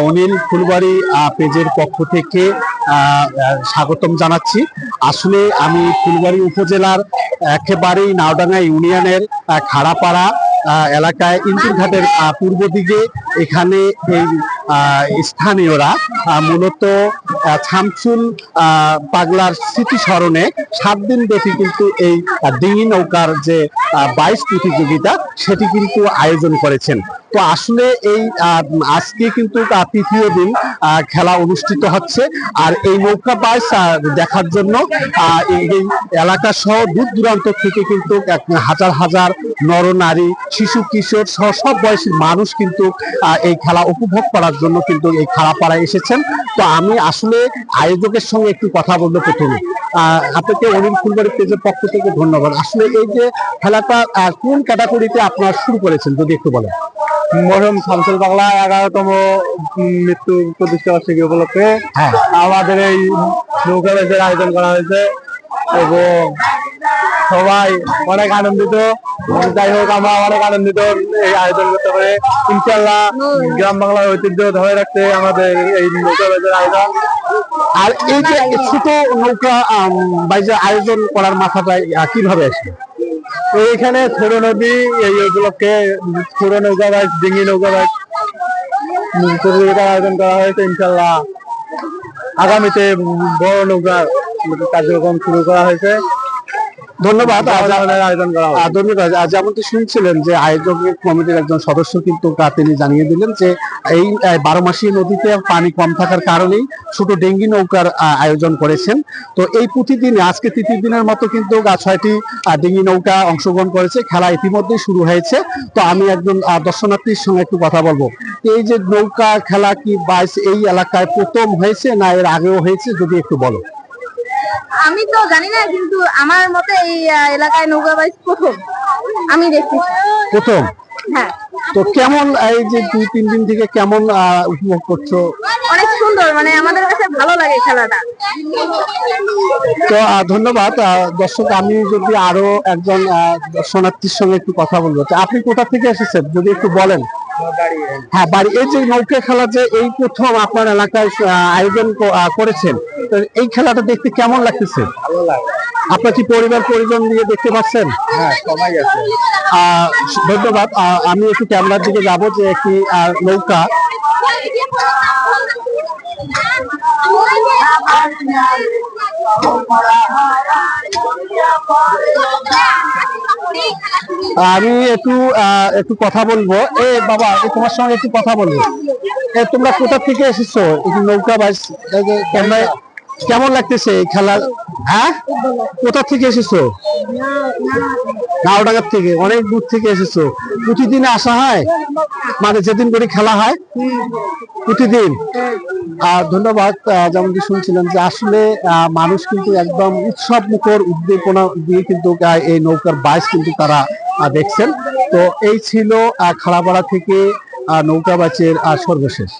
অনিল ফুলবাড়ি পেজের পক্ষ থেকে স্বাগতম জানাচ্ছি। আসলে আমি ফুলবাড়ি উপজেলার একেবারেই নাওডাঙ্গা ইউনিয়নের খাড়াপাড়া এলাকায় আহ, পূর্ব দিকে এখানে এই স্থানীয়রা মূলত আহ, পাগলার স্মৃতি স্মরণে সাত দিন ব্যাপী কিন্তু এই ডিঙি নৌকার যে বাইশ প্রতিযোগিতা সেটি কিন্তু আয়োজন করেছেন। তো আসলে এই আজকে কিন্তু তৃতীয় দিন খেলা অনুষ্ঠিত হচ্ছে। আর এই নৌকা বাইশ দেখার জন্য এই এলাকা সহ দূর দূরান্ত থেকে কিন্তু হাজার হাজার নর নারী শিশু, কিশোর সহ সব বয়সী মানুষ কিন্তু এই খেলা উপভোগ করার জন্য কিন্তু এই খাড়াপাড়ায় এসেছেন। তো আমি আসলে আয়োজকের সঙ্গে একটু কথা বলব প্রথমে। আপনাকে অনিল ফুলবাড়ি পেজের পক্ষ থেকে ধন্যবাদ। আসলে এই যে খেলাটা কোন ক্যাটাগরিতে আপনারা শুরু করেছেন যদি একটু বলেন? মরহুম শামসুল বাংলা এগারোতম মৃত্যু প্রতিষ্ঠা বার্ষিকী উপলক্ষে হ্যাঁ। আমাদের এই নৌকা রেসের আয়োজন করা হয়েছে এবং সবাই অনেক আনন্দিত। যাই হোক আমরা অনেক আনন্দিত এই আয়োজন করতে পারে। ইনশাল্লাহ গ্রাম বাংলার ঐতিহ্য ধরে রাখতে আমাদের এই নৌকা রেসের আয়োজন আর এই যে ছোট নৌকা বাইজে আয়োজন করার মাথাটা কীভাবে আসে তো এখানে ছোট নদী এই উপলক্ষে ছোট নৌকা বাইক ডিঙ্গি নৌকা বাইক প্রতিযোগিতার আয়োজন করা হয়েছে ইনশাল্লাহ আগামীতে বড় নৌকার কার্যক্রম শুরু করা হয়েছে। ধন্যবাদ। ধন্যবাদ। যেমনটি শুনছিলেন যে আয়োজক কমিটির একজন সদস্য কিন্তু তিনি জানিয়ে দিলেন যে এই বারো মাসি নদীতে পানি কম থাকার কারণেই ছোট ডেঙ্গি নৌকার আয়োজন করেছেন। তো এই প্রতিদিন আজকে তৃতীয় দিনের মতো কিন্তু ছয়টি ডিঙ্গি নৌকা অংশগ্রহণ করেছে। খেলা ইতিমধ্যেই শুরু হয়েছে। তো আমি একজন দর্শনার্থীর সঙ্গে একটু কথা বলব। এই যে নৌকা খেলা কি বাইশ এই এলাকায় প্রথম হয়েছে না এর আগেও হয়েছে? যদি একটু বলো। আমি তো জানি না কিন্তু আমার মতে এই এলাকায় নৌকা বাইচ প্রথম। আমি দেখছি। প্রথম? হ্যাঁ। তো কেমন এই যে দুই তিন দিন থেকে কেমন উপভোগ করছ? অনেক সুন্দর মানে আমাদের কাছে ভালো লাগে খেলাটা। তো ধন্যবাদ। দর্শক আমি যদি আরও একজন দর্শনার্থীর সঙ্গে একটু কথা বলব। আপনি কোথা থেকে এসেছেন? যদি একটু বলেন। হ্যাঁ বাড়ি এই যে নৌকা খেলা যে এই প্রথম আপনার এলাকায় আয়োজন করেছেন তো এই খেলাটা দেখতে কেমন লাগতেছে? ভালো লাগে। আপনার কি পরিবার পরিজন নিয়ে দেখতে পাচ্ছেন? হ্যাঁ সবাই আছে। ধন্যবাদ। আমি একটু ক্যামেরার দিকে যাব যে একটি নৌকা। আমি একটু একটু কথা বলব। এ, বাবা তোমার সঙ্গে একটু কথা বলব। তোমরা কোথা থেকে এসেছ? নৌকা তোমরা কেমন লাগতেছে খেলা হ্যাঁ? কোথা থেকে এসেছ? নাওডাঙ্গার থেকে, অনেক দূর থেকে এসেছ। প্রতিদিন আসা হয়? মানে যেদিন করে খেলা হয়? প্রতিদিন? আর ধন্যবাদ যেমন যেমনটি শুনছিলেন যে আসলে মানুষ কিন্তু একদম উৎসব মুখর উদ্দীপনা দিয়ে কিন্তু এই নৌকার বাইস কিন্তু তারা দেখছেন। তো এই ছিল খাড়াপাড়া থেকে নৌকা বাচের সর্বশেষ।